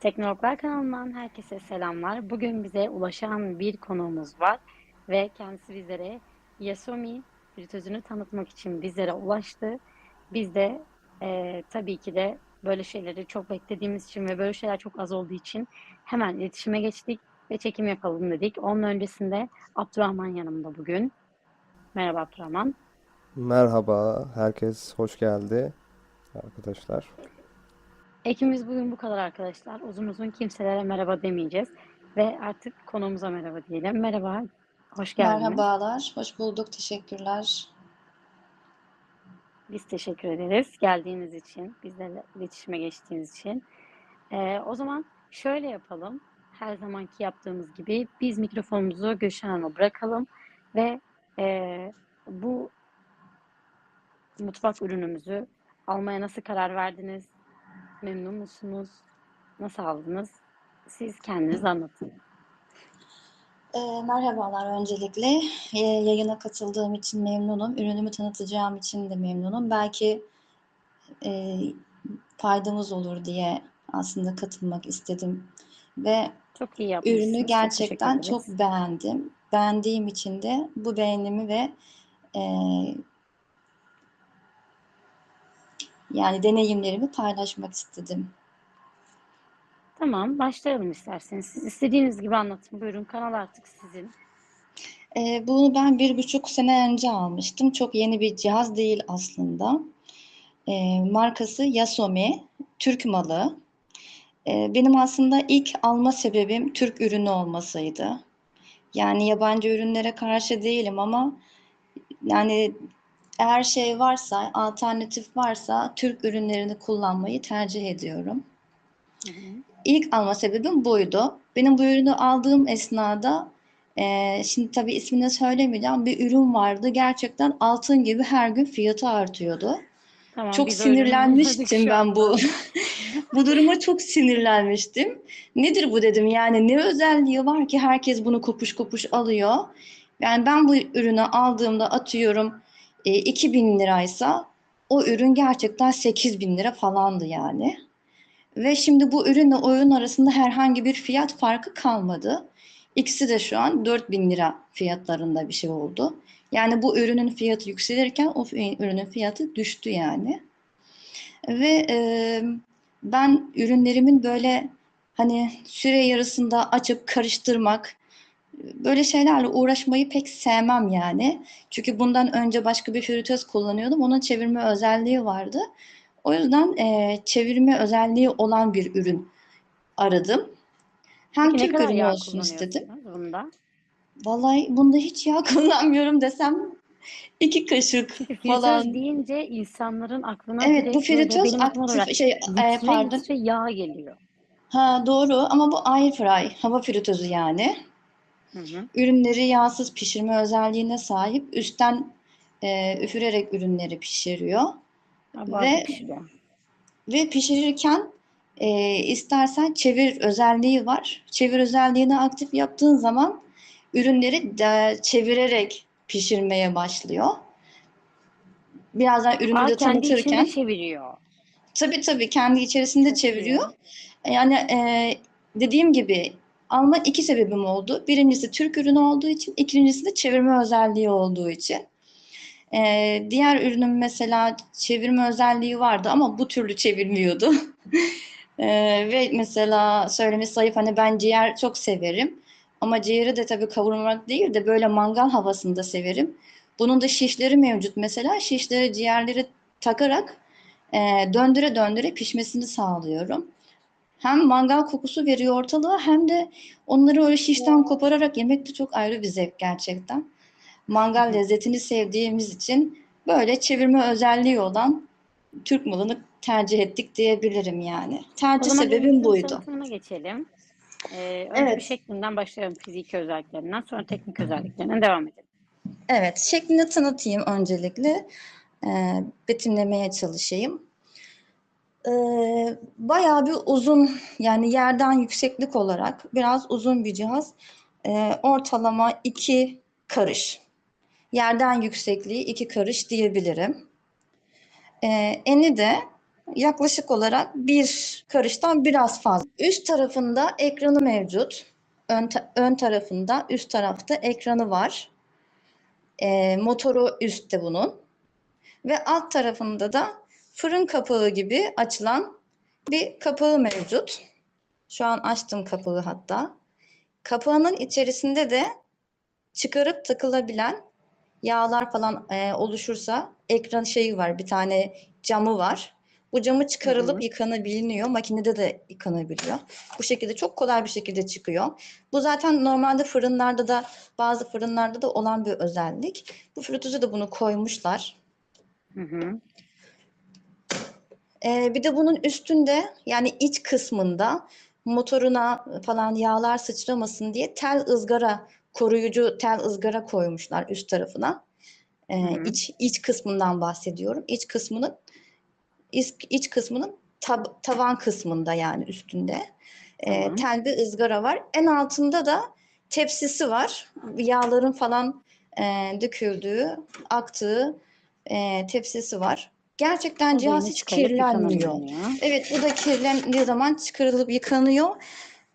Teknologlar kanalından herkese selamlar. Bugün bize ulaşan bir konuğumuz var ve kendisi bizlere Yasomi fritözünü tanıtmak için bizlere ulaştı. Biz de eee, tabii ki de böyle şeyleri çok beklediğimiz için ve böyle şeyler çok az olduğu için hemen iletişime geçtik ve çekim yapalım dedik. Onun öncesinde Abdurrahman yanımda bugün. Merhaba Abdurrahman. Merhaba, herkes hoş geldi arkadaşlar. Ekibimiz bugün bu kadar arkadaşlar. Uzun uzun kimselere merhaba demeyeceğiz ve artık konuğumuza merhaba diyelim. Merhaba, hoş geldiniz. Merhabalar, hoş bulduk. Teşekkürler. Biz teşekkür ederiz geldiğiniz için, bizlerle iletişime geçtiğiniz için. Ee, o zaman şöyle yapalım. Her zamanki yaptığımız gibi biz mikrofonumuzu Gülşen Hanım'a bırakalım ve e, bu mutfak ürünümüzü almaya nasıl karar verdiniz? Memnun musunuz? Nasıl aldınız? Siz kendiniz anlatın. Ee, merhabalar öncelikle. Ee, yayına katıldığım için memnunum. Ürünümü tanıtacağım için de memnunum. Belki e, faydamız olur diye aslında katılmak istedim. Ve Çok iyi yapmışsınız. ürünü Çok gerçekten çok ederiz. beğendim. Beğendiğim için de bu beğenimi ve e, yani deneyimlerimi paylaşmak istedim. Tamam, başlayalım isterseniz. Siz istediğiniz gibi anlatın. Buyurun, kanal artık sizin. Ee, bunu ben bir buçuk sene önce almıştım. Çok yeni bir cihaz değil aslında. Ee, markası Yasomi, Türk malı. Ee, benim aslında ilk alma sebebim Türk ürünü olmasıydı. Yani yabancı ürünlere karşı değilim ama yani eğer şey varsa, alternatif varsa Türk ürünlerini kullanmayı tercih ediyorum. Hı hı. İlk alma sebebim buydu. Benim bu ürünü aldığım esnada eee, şimdi tabii ismini söylemeyeceğim bir ürün vardı. Gerçekten altın gibi her gün fiyatı artıyordu. Tamam, Çok sinirlenmiştim ben bu bu duruma çok sinirlenmiştim. Nedir bu dedim yani ne özelliği var ki herkes bunu kopuş kopuş alıyor. Yani ben bu ürünü aldığımda atıyorum e, 2000 liraysa o ürün gerçekten 8000 lira falandı yani. Ve şimdi bu ürünle o ürün arasında herhangi bir fiyat farkı kalmadı. İkisi de şu an 4000 lira fiyatlarında bir şey oldu. Yani bu ürünün fiyatı yükselirken o ürünün fiyatı düştü yani. Ve e, ben ürünlerimin böyle hani süre yarısında açıp karıştırmak böyle şeylerle uğraşmayı pek sevmem yani. Çünkü bundan önce başka bir fritöz kullanıyordum. Onun çevirme özelliği vardı. O yüzden e, çevirme özelliği olan bir ürün aradım. Hem Peki Türk ürünü olsun istedim. bunda? Vallahi bunda hiç yağ kullanmıyorum desem iki kaşık Çünkü fritöz falan. deyince insanların aklına Evet bu direkt fritöz aktif şey e, pardon. yağ geliyor. Ha doğru ama bu air fry hava fritözü yani. Hı hı. Ürünleri yağsız pişirme özelliğine sahip. Üstten e, üfürerek ürünleri pişiriyor. Abartı Ve pişiriyor. ve pişirirken e, istersen çevir özelliği var. Çevir özelliğini aktif yaptığın zaman ürünleri de çevirerek pişirmeye başlıyor. Birazdan ürünü Aa de kendi içinde tanıtırken çeviriyor. tabii tabii kendi içerisinde çeviriyor. Yani e, dediğim gibi alma iki sebebim oldu. Birincisi Türk ürünü olduğu için, ikincisi de çevirme özelliği olduğu için. E, diğer ürünüm mesela çevirme özelliği vardı ama bu türlü çevirmiyordu. E, ve mesela söylemesi zayıf hani ben ciğer çok severim. Ama ciğeri de tabii kavurmak değil de böyle mangal havasında severim. Bunun da şişleri mevcut mesela. Şişleri ciğerleri takarak e, döndüre döndüre pişmesini sağlıyorum. Hem mangal kokusu veriyor ortalığa hem de onları öyle şişten kopararak yemek de çok ayrı bir zevk gerçekten. Mangal lezzetini sevdiğimiz için böyle çevirme özelliği olan Türk malını tercih ettik diyebilirim yani. Tercih sebebim buydu. geçelim. Ee, önce bir şeklinden başlayalım fiziki özelliklerinden sonra teknik özelliklerinden devam edelim. evet. Şeklini tanıtayım öncelikle. Ee, betimlemeye çalışayım. Ee, bayağı bir uzun yani yerden yükseklik olarak biraz uzun bir cihaz. Ee, ortalama iki karış. Yerden yüksekliği iki karış diyebilirim. Ee, eni de yaklaşık olarak bir karıştan biraz fazla. Üst tarafında ekranı mevcut. Ön, ta- ön tarafında, üst tarafta ekranı var. Ee, motoru üstte bunun. Ve alt tarafında da fırın kapağı gibi açılan bir kapağı mevcut. Şu an açtım kapağı hatta. Kapağının içerisinde de çıkarıp takılabilen yağlar falan e, oluşursa ekran şeyi var. Bir tane camı var. Bu camı çıkarılıp Hı hı. yıkanabiliyor. Makinede de yıkanabiliyor. Bu şekilde çok kolay bir şekilde çıkıyor. Bu zaten normalde fırınlarda da bazı fırınlarda da olan bir özellik. Bu fritöze de bunu koymuşlar. Hı hı. Ee, bir de bunun üstünde yani iç kısmında motoruna falan yağlar sıçramasın diye tel ızgara, koruyucu tel ızgara koymuşlar üst tarafına. Ee, iç, iç kısmından bahsediyorum. İç kısmının iç, iç kısmının tab- tavan kısmında yani üstünde ee, tel bir ızgara var. En altında da tepsisi var. Yağların falan e, döküldüğü, aktığı e, tepsisi var. Gerçekten O cihaz hiç kirlenmiyor. Evet, bu da kirlendiği zaman çıkarılıp yıkanıyor.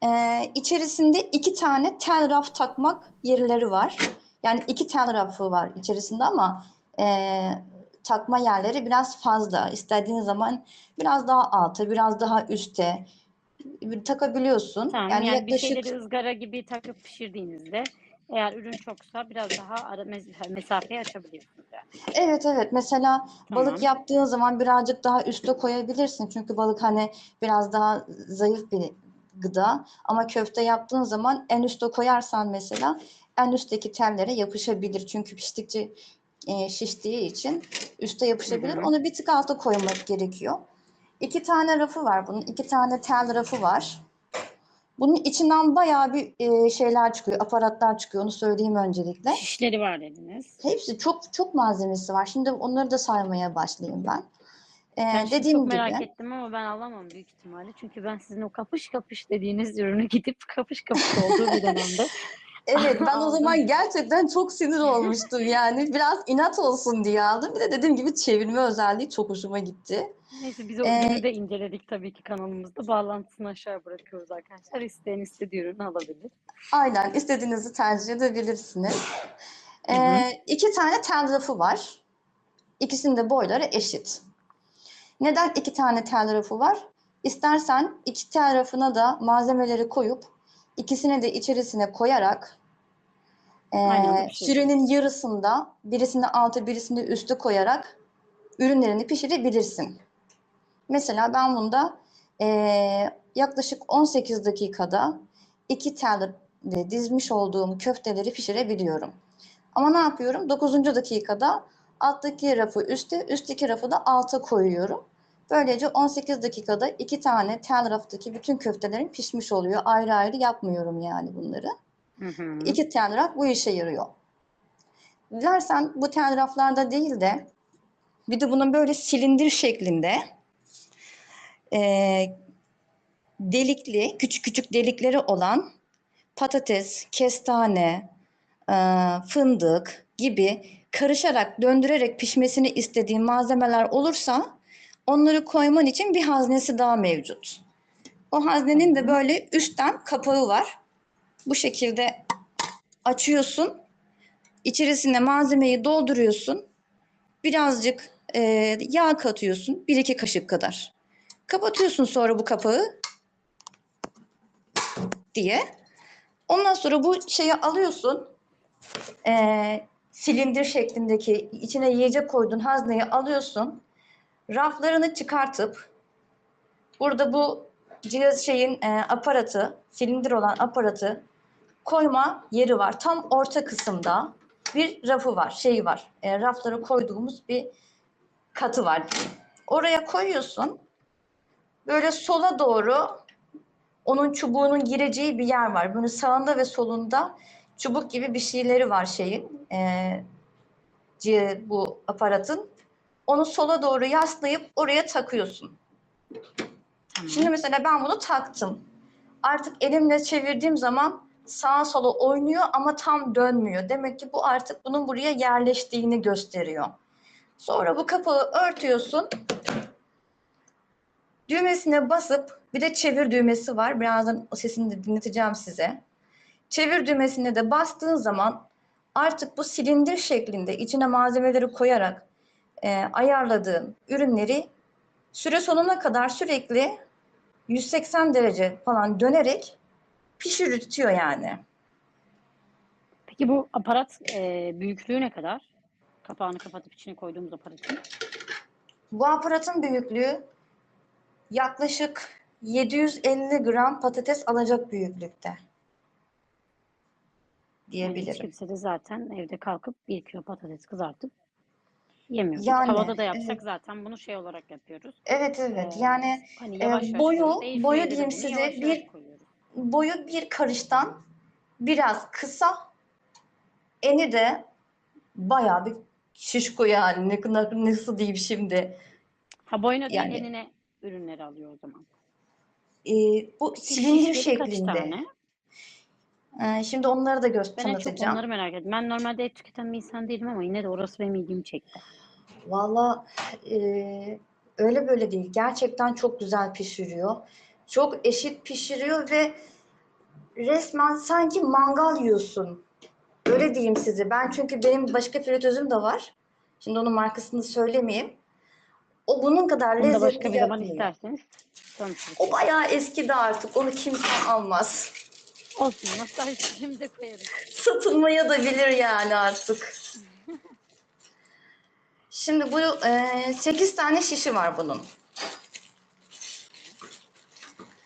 Ee, içerisinde iki tane tel raf takmak yerleri var. Yani iki tel rafı var içerisinde ama e, takma yerleri biraz fazla. İstediğin zaman biraz daha alta, biraz daha üste takabiliyorsun. Tamam, Yani yani, bir yaklaşık şeyleri ızgara gibi takıp pişirdiğinizde eğer ürün çoksa biraz daha ara mes- mesafeyi açabiliyorsunuz yani. Evet evet mesela Tamam. balık yaptığın zaman birazcık daha üste koyabilirsin. Çünkü balık hani biraz daha zayıf bir gıda. Ama köfte yaptığın zaman en üste koyarsan mesela en üstteki tellere yapışabilir. Çünkü piştikçe e, şiştiği için üste yapışabilir. Hı hı. Onu bir tık alta koymak gerekiyor. İki tane rafı var bunun. iki tane tel rafı var. Bunun içinden bayağı bir e, şeyler çıkıyor, aparatlar çıkıyor. Onu söyleyeyim öncelikle. Şişleri var dediniz. Hepsi çok çok malzemesi var. Şimdi onları da saymaya başlayayım ben. Ee, Ben dediğim çok merak gibi. ettim ama ben alamam büyük ihtimalle. Çünkü ben sizin o kapış kapış dediğiniz ürünü gidip kapış kapış olduğu bir dönemde Evet ben o zaman gerçekten çok sinir olmuştum yani. Biraz inat olsun diye aldım. Bir de dediğim gibi çevirme özelliği çok hoşuma gitti. Neyse biz o Ee, ürünü de inceledik tabii ki kanalımızda. Bağlantısını aşağı bırakıyoruz arkadaşlar. İsteyen istediği ürünü alabilir. Aynen istediğinizi tercih edebilirsiniz. Hı hı. Ee, iki tane tel rafı var. İkisinin de boyları eşit. Neden iki tane tel rafı var? İstersen iki tel rafına da malzemeleri koyup ikisini de içerisine koyarak Ee, pişirebiliriz. sürenin yarısında birisini altı birisini üstü koyarak ürünlerini pişirebilirsin. Mesela ben bunda ee, yaklaşık 18 dakikada iki tel dizmiş olduğum köfteleri pişirebiliyorum. Ama ne yapıyorum? 9. dakikada alttaki rafı üste, üstteki rafı da alta koyuyorum. Böylece 18 dakikada iki tane tel raftaki bütün köftelerin pişmiş oluyor. Ayrı ayrı yapmıyorum yani bunları. Hı hı. İki tel raf bu işe yarıyor. Dilersen bu tel raflarda değil de bir de bunun böyle silindir şeklinde eee, delikli, küçük küçük delikleri olan patates, kestane, eee, fındık gibi karışarak, döndürerek pişmesini istediğin malzemeler olursa onları koyman için bir haznesi daha mevcut. O haznenin de böyle üstten kapağı var. Bu şekilde açıyorsun. İçerisine malzemeyi dolduruyorsun. Birazcık e, yağ katıyorsun. Bir iki kaşık kadar. Kapatıyorsun sonra bu kapağı diye. Ondan sonra bu şeyi alıyorsun. E, silindir şeklindeki içine yiyecek koyduğun hazneyi alıyorsun. Raflarını çıkartıp burada bu cihaz şeyin e, aparatı, silindir olan aparatı koyma yeri var. Tam orta kısımda bir rafı var, şeyi var. E, raflara koyduğumuz bir katı var. Oraya koyuyorsun. Böyle sola doğru onun çubuğunun gireceği bir yer var. Böyle sağında ve solunda çubuk gibi bir şeyleri var şeyin. E, bu aparatın. Onu sola doğru yaslayıp oraya takıyorsun. Tamam. Şimdi mesela ben bunu taktım. Artık elimle çevirdiğim zaman sağa sola oynuyor ama tam dönmüyor. Demek ki bu artık bunun buraya yerleştiğini gösteriyor. Sonra bu kapağı örtüyorsun. Düğmesine basıp bir de çevir düğmesi var. Birazdan o sesini de dinleteceğim size. Çevir düğmesine de bastığın zaman artık bu silindir şeklinde içine malzemeleri koyarak e, ayarladığın ürünleri süre sonuna kadar sürekli 180 derece falan dönerek pişirtiyor yani. Peki bu aparat e, büyüklüğü ne kadar? Kapağını kapatıp içine koyduğumuz aparatın. Bu aparatın büyüklüğü yaklaşık 750 gram patates alacak büyüklükte Yani hiç diyebilirim. kimse de zaten evde kalkıp bir kilo patates kızartıp yemiyor. Biz Yani, Tavada da yapsak evet. zaten bunu şey olarak yapıyoruz. Evet evet Ee, yani hani e, yavaş yavaş boyu-. Airfryer'e boyu diyeyim size yavaş bir- yavaş koyuyoruz. boyu bir karıştan biraz kısa, eni de bayağı bir şişko yani ne kadar nasıl diyeyim şimdi. Ha boyuna değil Yani- enine ürünleri alıyor o zaman. Ee, bu silindir Şişleri kaç şeklinde. tane? Ee, şimdi onları da göster Ben en çok tanıtacağım. onları merak ettim. Ben normalde et tüketen bir insan değilim ama yine de orası benim ilgimi çekti. Valla e, öyle böyle değil. Gerçekten çok güzel pişiriyor. Çok eşit pişiriyor ve resmen sanki mangal yiyorsun. Öyle diyeyim size. Ben çünkü benim başka fritözüm de var. Şimdi onun markasını söylemeyeyim. O bunun kadar Onu da lezzetli başka bir zaman yapmıyor. isterseniz. O bayağı eskidi artık. Onu kimse almaz. Olsun nostaljimize koyarız. Satılmaya da bilir yani artık. Şimdi bu e, 8 tane şişi var bunun.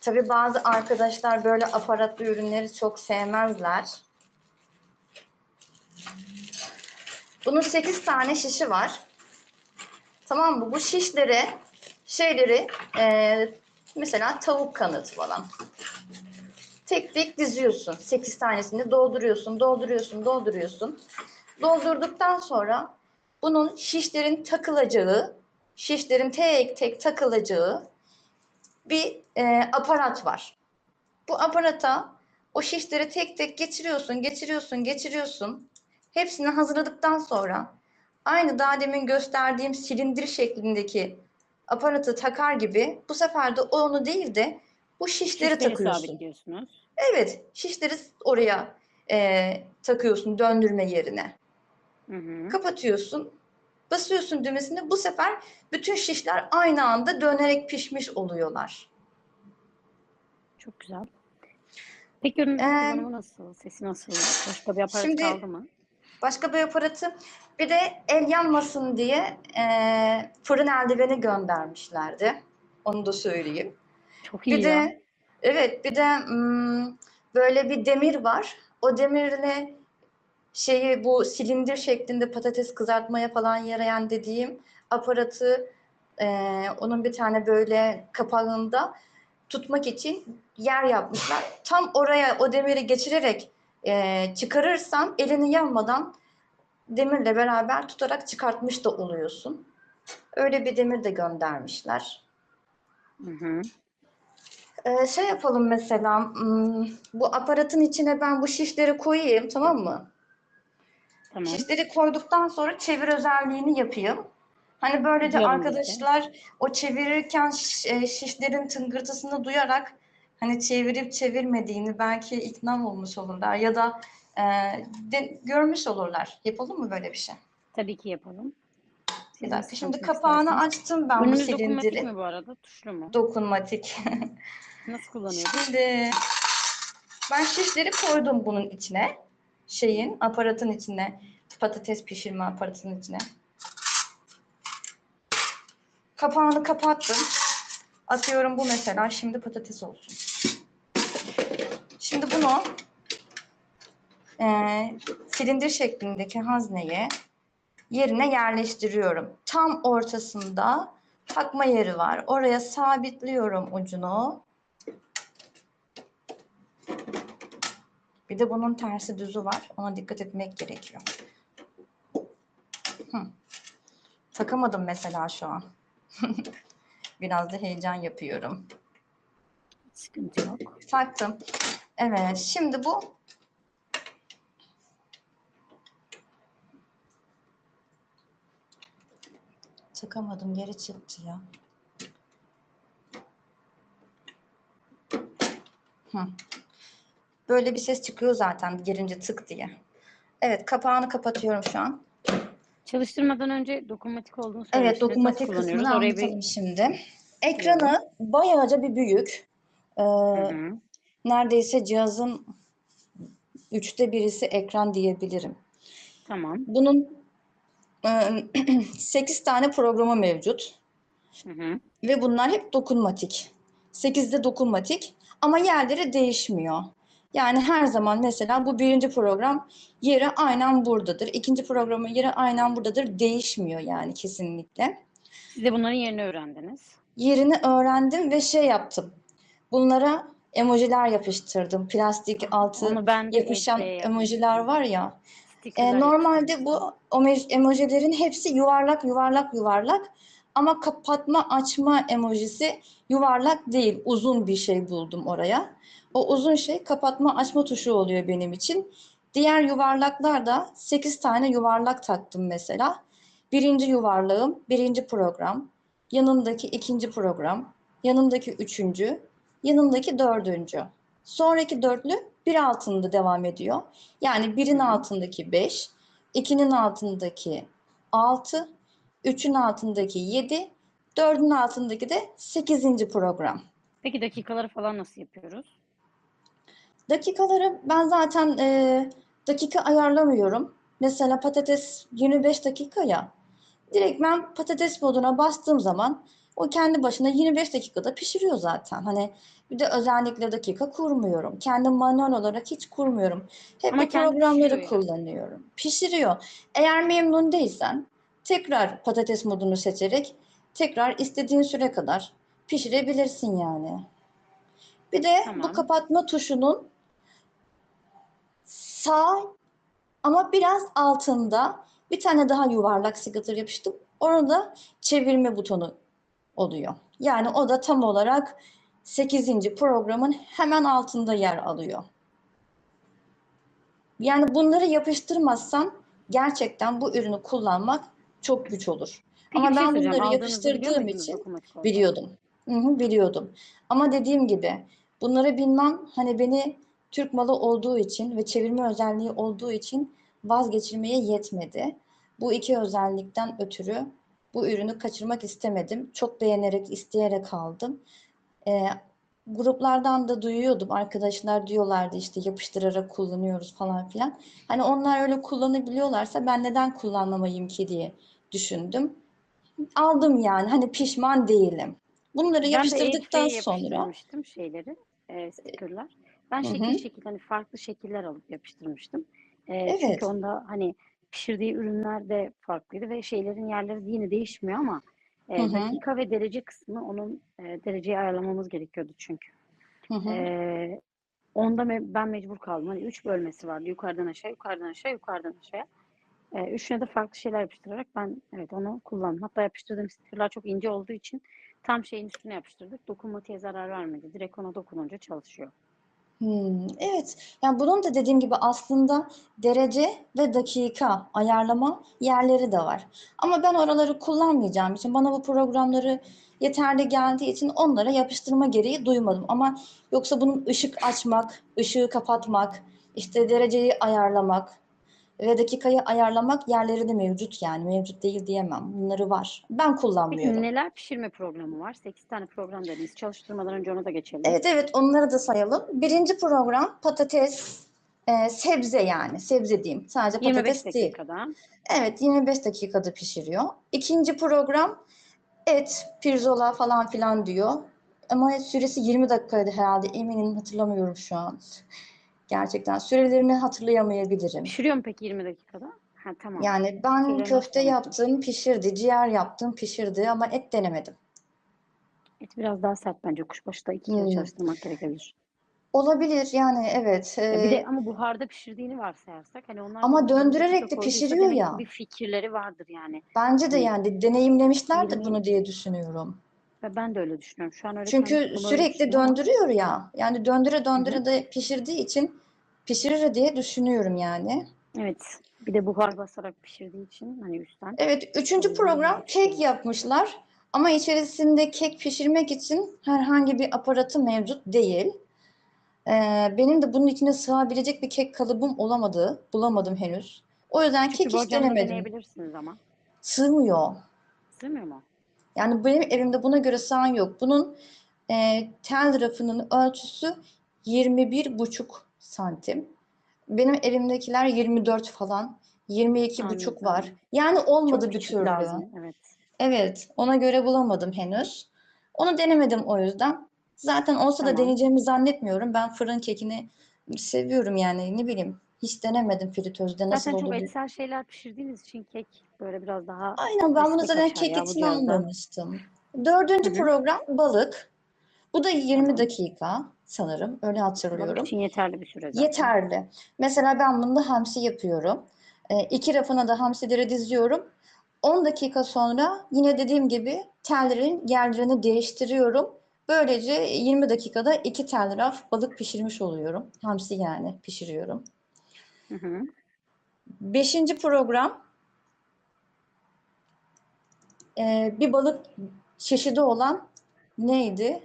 Tabii bazı arkadaşlar böyle aparatlı ürünleri çok sevmezler. Bunun 8 tane şişi var. Tamam mı? Bu şişlere şeyleri e, mesela tavuk kanat falan. Tek tek diziyorsun. 8 tanesini dolduruyorsun, dolduruyorsun, dolduruyorsun. Doldurduktan sonra bunun şişlerin takılacağı, şişlerin tek tek takılacağı bir e, aparat var. Bu aparata o şişleri tek tek geçiriyorsun, geçiriyorsun, geçiriyorsun. Hepsini hazırladıktan sonra aynı daha demin gösterdiğim silindir şeklindeki aparatı takar gibi bu sefer de onu değil de bu şişleri Şişleri takıyorsun. Evet, şişleri oraya e, takıyorsun döndürme yerine. Hı hı. Kapatıyorsun, basıyorsun düğmesine. Bu sefer bütün şişler aynı anda dönerek pişmiş oluyorlar. Çok güzel. Peki ürünün Ee, nasıl? Sesi nasıl? Başka bir aparat şimdi- kaldı mı? Başka bir aparatı, bir de el yanmasın diye e, fırın eldiveni göndermişlerdi. Onu da söyleyeyim. Çok iyi Bir ya. de evet bir de böyle bir demir var. O demirle şeyi bu silindir şeklinde patates kızartmaya falan yarayan dediğim aparatı eee, onun bir tane böyle kapağında tutmak için yer yapmışlar. Tam oraya o demiri geçirerek eee çıkarırsan elini yanmadan demirle beraber tutarak çıkartmış da oluyorsun. Öyle bir demir de göndermişler. Hı hı. Ee, şey yapalım mesela, hmm, bu aparatın içine ben bu şişleri koyayım, tamam mı? Tamam. Şişleri koyduktan sonra çevir özelliğini yapayım. Hani böylece Duyalım arkadaşlar o çevirirken şiş- e, şişlerin tıngırtısını duyarak hani çevirip çevirmediğini belki ikna olmuş olurlar ya da e, de- görmüş olurlar. Yapalım mı böyle bir şey? Tabii ki yapalım. Bir dakika. Şimdi kapağını açtım ben bu Ürünümüz dokunmatik mi bu arada? Tuşlu mu? Dokunmatik. Nasıl kullanıyoruz? Şimdi ben şişleri koydum bunun içine. Şeyin, aparatın içine. Patates pişirme aparatının içine. Kapağını kapattım. Atıyorum bu mesela şimdi patates olsun. Şimdi bunu eee silindir şeklindeki hazneye yerine yerleştiriyorum. Tam ortasında takma yeri var. Oraya sabitliyorum ucunu. Bir de bunun tersi düzü var. Ona dikkat etmek gerekiyor. Hı. Takamadım mesela şu an. Biraz da heyecan yapıyorum. Sıkıntı yok. Taktım. Evet, şimdi bu takamadım, geri çıktı ya. Hı. Böyle bir ses çıkıyor zaten girince tık diye. Evet, kapağını kapatıyorum şu an. Çalıştırmadan önce dokunmatik olduğunu Evet, söylemiştiniz. Nasıl dokunmatik kısmını anlatalım bir... şimdi. Ekranı bayağıca bir büyük. Ee, Hı hı. neredeyse cihazın üçte birisi ekran diyebilirim. Tamam. Bunun 8 tane programı mevcut Hı hı. ve bunlar hep dokunmatik. 8'de dokunmatik ama yerleri değişmiyor. Yani her zaman mesela bu birinci program yeri aynen buradadır. İkinci programın yeri aynen buradadır. Değişmiyor yani kesinlikle. Siz de bunların yerini öğrendiniz. Yerini öğrendim ve şey yaptım. Bunlara emojiler yapıştırdım. Plastik altı Onu ben yapışan Edge'ye emojiler var ya. E, normalde bu emojilerin hepsi yuvarlak yuvarlak yuvarlak ama kapatma açma emojisi yuvarlak değil uzun bir şey buldum oraya. O uzun şey kapatma açma tuşu oluyor benim için. Diğer yuvarlaklar da 8 tane yuvarlak taktım mesela. Birinci yuvarlağım birinci program, yanındaki ikinci program, yanındaki üçüncü, yanındaki dördüncü. Sonraki dörtlü bir altında devam ediyor. Yani birin altındaki 5, 2'nin altındaki 6, 3'ün altındaki 7, 4'ün altındaki de 8. program. Peki dakikaları falan nasıl yapıyoruz? Dakikaları ben zaten e, dakika ayarlamıyorum. Mesela patates 25 dakika ya. Direkt ben patates moduna bastığım zaman o kendi başına 25 dakikada pişiriyor zaten. Hani bir de özellikle dakika kurmuyorum. Kendim manuel olarak hiç kurmuyorum. Hep Ama bu kendi programları pişiriyor kullanıyorum. Pişiriyor. Eğer memnun değilsen tekrar patates modunu seçerek tekrar istediğin süre kadar pişirebilirsin yani. Bir de bu Tamam. kapatma tuşunun sağ ama biraz altında bir tane daha yuvarlak sticker yapıştım. Orada çevirme butonu oluyor. Yani o da tam olarak 8. programın hemen altında yer alıyor. Yani bunları yapıştırmazsan gerçekten bu ürünü kullanmak çok güç olur. Peki Ama şey ben bunları yapıştırdığım için biliyordum. Hı hı, biliyordum. Ama dediğim gibi bunları bilmem hani beni Türk malı olduğu için ve çevirme özelliği olduğu için vazgeçirmeye yetmedi. Bu iki özellikten ötürü bu ürünü kaçırmak istemedim. Çok beğenerek, isteyerek aldım. Ee, gruplardan da duyuyordum. Arkadaşlar diyorlardı işte yapıştırarak kullanıyoruz falan filan. Hani onlar öyle kullanabiliyorlarsa ben neden kullanmayayım ki diye düşündüm. Aldım yani hani pişman değilim. Bunları Ben de yapıştırdıktan Airfry'e sonra şeyleri, e, stickerlar. Ben şekil şekil hani farklı şekiller alıp yapıştırmıştım. E, Evet. çünkü onda hani pişirdiği ürünler de farklıydı ve şeylerin yerleri yine değişmiyor ama e, Hı hı. dakika ve derece kısmı onun e, dereceyi ayarlamamız gerekiyordu çünkü. Hı hı. E, onda me- ben mecbur kaldım. Hani üç bölmesi vardı. Yukarıdan aşağı, yukarıdan aşağı, yukarıdan aşağı. E, üçüne de farklı şeyler yapıştırarak ben evet onu kullandım. Hatta yapıştırdığım stickerlar çok ince olduğu için tam şeyin üstüne yapıştırdık. Dokunmatiğe zarar vermedi. Direkt ona dokununca çalışıyor. Hmm, evet. Yani bunun da dediğim gibi aslında derece ve dakika ayarlama yerleri de var. Ama ben oraları kullanmayacağım için bana bu programları yeterli geldiği için onlara yapıştırma gereği duymadım. Ama yoksa bunun ışık açmak, ışığı kapatmak, işte dereceyi ayarlamak ve dakikayı ayarlamak yerleri de mevcut yani. Mevcut değil diyemem. Bunları var. Ben Peki kullanmıyorum. neler pişirme programı var? 8 tane program dediniz. Çalıştırmadan önce ona da geçelim. Evet evet onları da sayalım. Birinci program patates, e, sebze yani sebze diyeyim. Sadece 25 patates değil. dakikada. Evet 25 dakikada pişiriyor. İkinci program et, pirzola falan filan diyor. Ama süresi 20 dakikaydı herhalde eminim hatırlamıyorum şu an. Gerçekten sürelerini hatırlayamayabilirim. Pişiriyor mu peki 20 dakikada? Ha tamam. Yani ben Sürelerini köfte yaptım pişirdi, ciğer yaptım pişirdi ama et denemedim. Et biraz daha sert bence. Kuşbaşı da 2 kere Hmm. çalıştırmak gerekebilir. Olabilir yani evet. Ya bir e, de ama buharda pişirdiğini varsayarsak hani onlar Ama da onu 20 döndürerek de pişiriyor ya. bir fikirleri vardır yani. Bence de Hani yani deneyimlemişlerdir 20 bunu diye düşünüyorum. Ve ben de öyle düşünüyorum. Şu an öyle Çünkü sürekli döndürüyor ya. Yani döndüre Hı hı. döndüre de pişirdiği için pişirir diye düşünüyorum yani. Evet. Bir de buhar basarak pişirdiği için hani üstten Evet, üçüncü program kek yapmışlar. Ama içerisinde kek pişirmek için herhangi bir aparatı mevcut değil. Ee, benim de bunun içine sığabilecek bir kek kalıbım olamadı. Bulamadım henüz. O yüzden Küçük kek hiç denemedim. deneyebilirsiniz ama. Sığmıyor. Sığmıyor mu? Yani benim evimde buna göre sığan yok. Bunun e, tel rafının ölçüsü 21,5 santim. Benim evimdekiler 24 falan. 22,5 var. Yani olmadı Çok bir türlü. lazım. Evet. Evet, ona göre bulamadım henüz. Onu denemedim o yüzden. Zaten olsa da Tamam. deneyeceğimi zannetmiyorum. Ben fırın kekini seviyorum yani ne bileyim. Hiç denemedim fritözde nasıl Zaten çok olur diye. etsel şeyler pişirdiğiniz için kek böyle biraz daha Aynen ben bunu zaten kek cihazda. almamıştım. Dördüncü program balık. Bu da 20 Tamam. dakika sanırım. Öyle Balık hatırlıyorum. için yeterli bir süre zaten. Yeterli. Mesela ben bunda hamsi yapıyorum. E, iki rafına da hamsileri diziyorum. 10 dakika sonra yine dediğim gibi tellerin yerlerini değiştiriyorum. Böylece 20 dakikada iki tel raf balık pişirmiş oluyorum. Hamsi yani pişiriyorum. Hı hı. Beşinci program e, bir balık çeşidi olan neydi?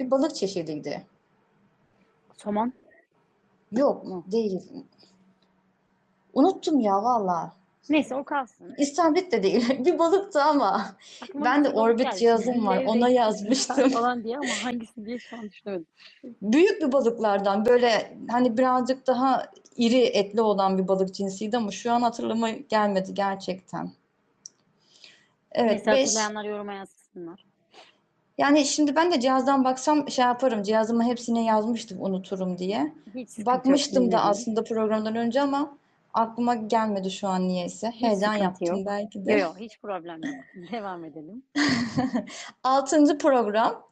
Bir balık çeşidiydi. Somon. Yok mu? değil. Unuttum ya valla. Neyse o kalsın. İstavrit de değil. Bir balıktı ama. Aklıma Ben de Orbit geldi. cihazım var. Ona yazmıştım. falan diye ama hangisi diye şu an düşünemedim. Büyük bir balıklardan böyle hani birazcık daha iri etli olan bir balık cinsiydi ama şu an hatırlama gelmedi gerçekten. Evet, Neyse hatırlayanlar yoruma yazsınlar. Yani şimdi ben de cihazdan baksam şey yaparım. Cihazıma hepsine yazmıştım unuturum diye. Hiç Bakmıştım da aslında programdan önce ama aklıma gelmedi şu an niyeyse. Heyecan yaptım yok. belki de. Yok yok hiç problem yok. Devam edelim. Altıncı program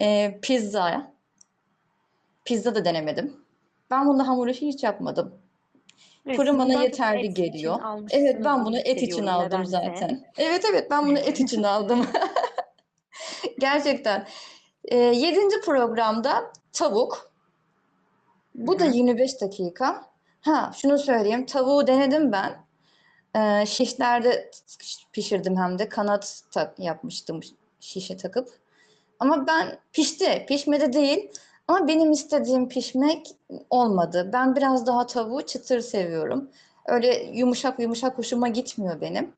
e, pizza. Pizza da denemedim. Ben bunda hamur işi hiç yapmadım. Evet, Fırın bana yeterli geliyor. Evet ben bunu et için aldım nedense. zaten. Evet evet ben bunu et için aldım. Gerçekten. E, yedinci programda tavuk. Bu da Hı hı. 25 dakika. Ha şunu söyleyeyim. Tavuğu denedim ben. Ee, şişlerde pişirdim hem de kanat tak yapmıştım şişe takıp. Ama ben pişti. Pişmedi değil. Ama benim istediğim pişmek olmadı. Ben biraz daha tavuğu çıtır seviyorum. Öyle yumuşak yumuşak hoşuma gitmiyor benim.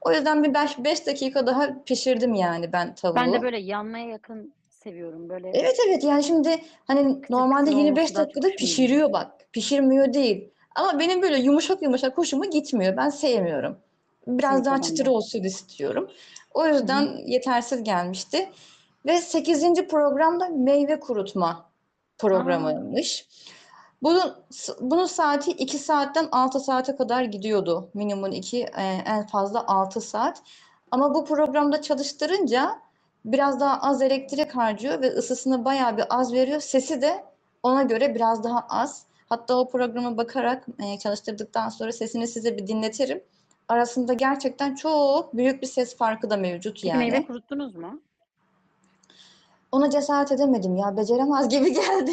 O yüzden bir 5 dakika daha pişirdim yani ben tavuğu. Ben de böyle yanmaya yakın seviyorum. Böyle Evet evet yani şimdi hani Kıtır normalde kıtır 25 olması daha çok dakikada pişiriyor bak. Pişirmiyor değil. Ama benim böyle yumuşak yumuşak hoşuma gitmiyor. Ben sevmiyorum. Biraz Kesinlikle daha çıtır olsun istiyorum. O yüzden yetersiz gelmişti. Ve 8. programda meyve kurutma programıymış. Bunun, bunun saati 2 saatten 6 saate kadar gidiyordu. Minimum 2, en fazla 6 saat. Ama bu programda çalıştırınca biraz daha az elektrik harcıyor ve ısısını bayağı bir az veriyor. Sesi de ona göre biraz daha az. Hatta o programa bakarak e, çalıştırdıktan sonra sesini size bir dinletirim. Arasında gerçekten çok büyük bir ses farkı da mevcut yani. meyve kuruttunuz mu? Ona cesaret edemedim ya. Beceremez gibi geldi.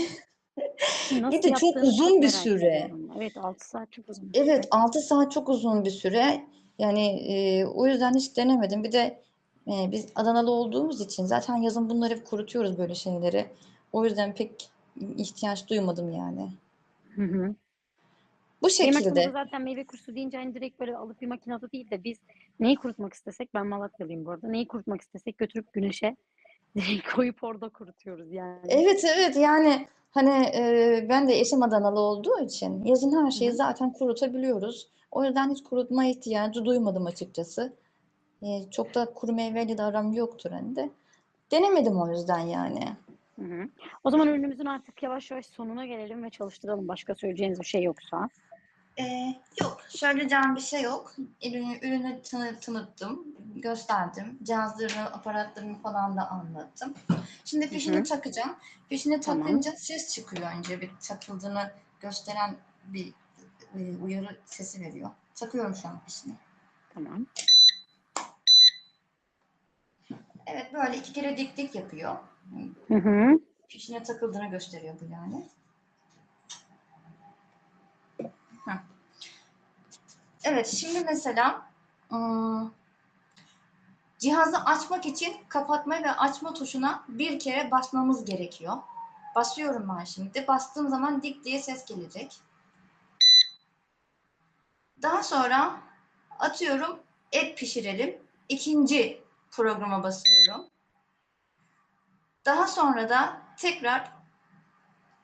Nasıl Bir de çok uzun bir süre. Evet 6 saat çok uzun Evet, süre. 6 saat çok uzun bir süre. Yani e, o yüzden hiç denemedim. Bir de e, biz Adanalı olduğumuz için zaten yazın bunları kurutuyoruz böyle şeyleri. O yüzden pek ihtiyaç duymadım yani. Hı hı. Bu Benim şekilde. zaten meyve kurusu deyince hani direkt böyle alıp bir makinede değil de biz neyi kurutmak istesek ben Malatyalıyım bu arada. Neyi kurutmak istesek götürüp güneşe direkt koyup orada kurutuyoruz yani. Evet evet yani hani e, ben de eşim Adanalı olduğu için yazın her şeyi zaten kurutabiliyoruz. O yüzden hiç kurutma ihtiyacı duymadım açıkçası. E, çok da kuru meyveyle de aram yoktur hani de. Denemedim o yüzden yani. Hı hı. O zaman ürünümüzün artık yavaş yavaş sonuna gelelim ve çalıştıralım. Başka söyleyeceğiniz bir şey yoksa. Ee, yok, söyleyeceğim bir şey yok. Ürünü, ürünü tanı- tanıttım, gösterdim. Cihazlarını, aparatlarını falan da anlattım. Şimdi fişini hı. takacağım. Fişini Tamam. takınca ses çıkıyor önce. Bir takıldığını gösteren bir e, uyarı sesi veriyor. Takıyorum şu an fişini. Tamam. Evet, böyle iki kere dik dik yapıyor. Hı hı. Fişine takıldığını gösteriyor bu yani. Heh. Evet, şimdi mesela ım, cihazı açmak için kapatma ve açma tuşuna bir kere basmamız gerekiyor. Basıyorum ben şimdi. Bastığım zaman dik diye ses gelecek. Daha sonra atıyorum et pişirelim. İkinci programa basıyorum. Daha sonra da tekrar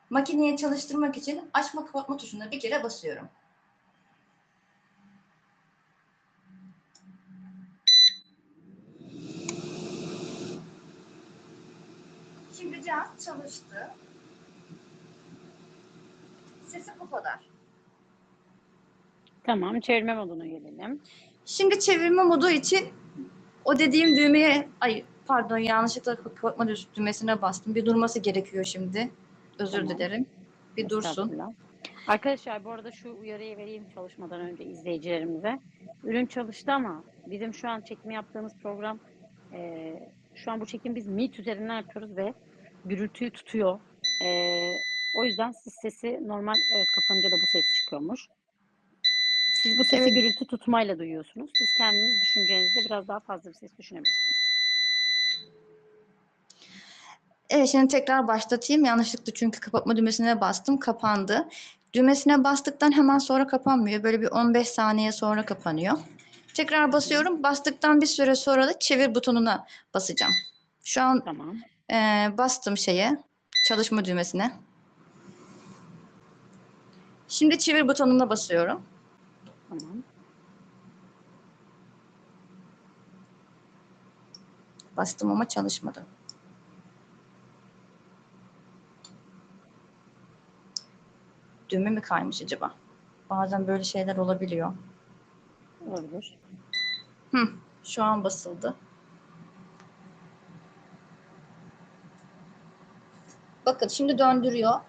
makineyi çalıştırmak için açma kapatma tuşuna bir kere basıyorum. Şimdi cihaz çalıştı. Sesi bu kadar. Tamam, çevirme moduna gelelim. Şimdi çevirme modu için o dediğim düğmeye, ay pardon yanlışlıkla kapatma düğmesine bastım. Bir durması gerekiyor şimdi. Özür Tamam. dilerim. Bir dursun. Estağfurullah. Arkadaşlar bu arada şu uyarıyı vereyim çalışmadan önce izleyicilerimize. Ürün çalıştı ama bizim şu an çekimi yaptığımız program eee, şu an bu çekim biz Meet üzerinden yapıyoruz ve gürültüyü tutuyor. Eee, o yüzden siz sesi normal evet kapanınca da bu ses çıkıyormuş. Siz bu sesi gürültü tutmayla duyuyorsunuz. Siz kendiniz düşüncenizde biraz daha fazla bir ses düşünebilirsiniz. Evet şimdi tekrar başlatayım. Yanlışlıkla çünkü kapatma düğmesine bastım. Kapandı. Düğmesine bastıktan hemen sonra kapanmıyor. Böyle bir 15 saniye sonra kapanıyor. Tekrar basıyorum. Bastıktan bir süre sonra da çevir butonuna basacağım. Şu an Tamam. Ee, bastım şeye, çalışma düğmesine. Şimdi çevir butonuna basıyorum. Bastım ama çalışmadı. Düğme mi kaymış acaba? Bazen böyle şeyler olabiliyor. Olabilir. Hı, şu an basıldı. Bakın şimdi döndürüyor.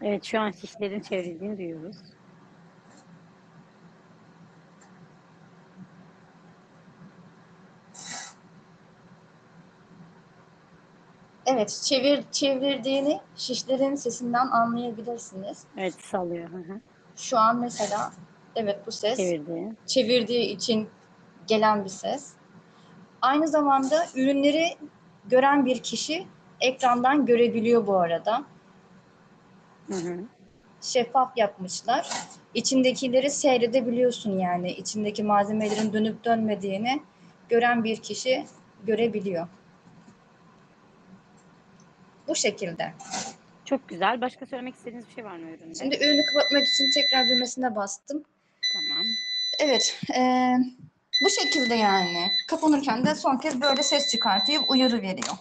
Evet şu an şişlerin çevrildiğini duyuyoruz. Evet, çevir çevirdiğini şişlerin sesinden anlayabilirsiniz. Evet sallıyor. Hı hı. Şu an mesela evet bu ses Çevirdi. çevirdiği için gelen bir ses. Aynı zamanda ürünleri gören bir kişi ekrandan görebiliyor bu arada. Hı hı. Şeffaf yapmışlar. İçindekileri seyredebiliyorsun yani. İçindeki malzemelerin dönüp dönmediğini gören bir kişi görebiliyor. Bu şekilde. Çok güzel. Başka söylemek istediğiniz bir şey var mı üründe? Şimdi ürünü kapatmak için tekrar düğmesine bastım. Tamam. Evet, eee, bu şekilde yani. Kapanırken de son kez böyle ses çıkartıyor, uyarı veriyor.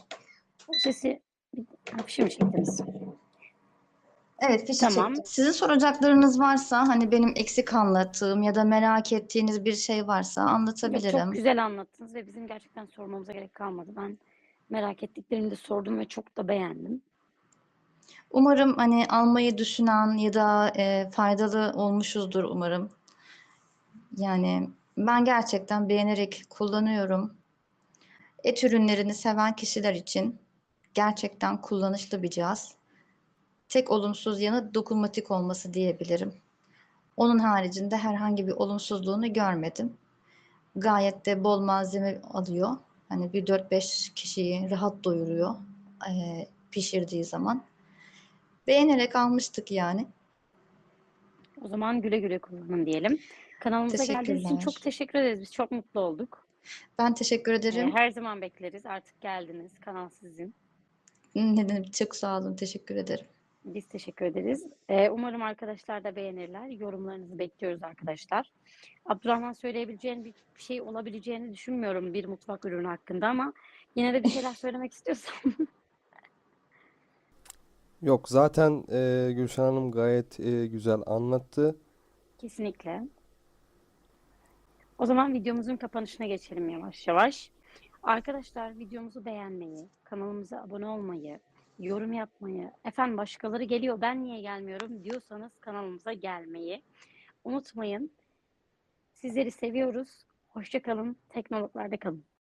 O sesi bir hafif mi çektiniz? Evet, fişi Tamam. çektim. Sizin soracaklarınız varsa, hani benim eksik anlattığım ya da merak ettiğiniz bir şey varsa Yok, anlatabilirim. çok güzel anlattınız ve bizim gerçekten sormamıza gerek kalmadı. Ben merak ettiklerimi de sordum ve çok da beğendim. Umarım hani almayı düşünen ya da e, faydalı olmuşuzdur umarım. Yani ben gerçekten beğenerek kullanıyorum. Et ürünlerini seven kişiler için gerçekten kullanışlı bir cihaz. Tek olumsuz yanı dokunmatik olması diyebilirim. Onun haricinde herhangi bir olumsuzluğunu görmedim. Gayet de bol malzeme alıyor. Hani bir 4-5 kişiyi rahat doyuruyor e, pişirdiği zaman. Beğenerek almıştık yani. O zaman güle güle kullanın diyelim. Kanalımıza geldiğiniz için çok teşekkür ederiz. Biz çok mutlu olduk. Ben teşekkür Ee, ederim. Her zaman bekleriz. Artık geldiniz. Kanal sizin. Ne demek, çok sağ olun. Teşekkür ederim. Biz teşekkür ederiz. Ee, umarım arkadaşlar da beğenirler. Yorumlarınızı bekliyoruz arkadaşlar. Abdurrahman söyleyebileceğin bir şey olabileceğini düşünmüyorum bir mutfak ürünü hakkında ama yine de bir şeyler söylemek istiyorsan. Yok zaten e, Gülşen Hanım gayet e, güzel anlattı. Kesinlikle. O zaman videomuzun kapanışına geçelim yavaş yavaş. Arkadaşlar videomuzu beğenmeyi, kanalımıza abone olmayı, yorum yapmayı, efendim başkaları geliyor ben niye gelmiyorum diyorsanız kanalımıza gelmeyi unutmayın. Sizleri seviyoruz. Hoşça kalın. Teknologlarda kalın.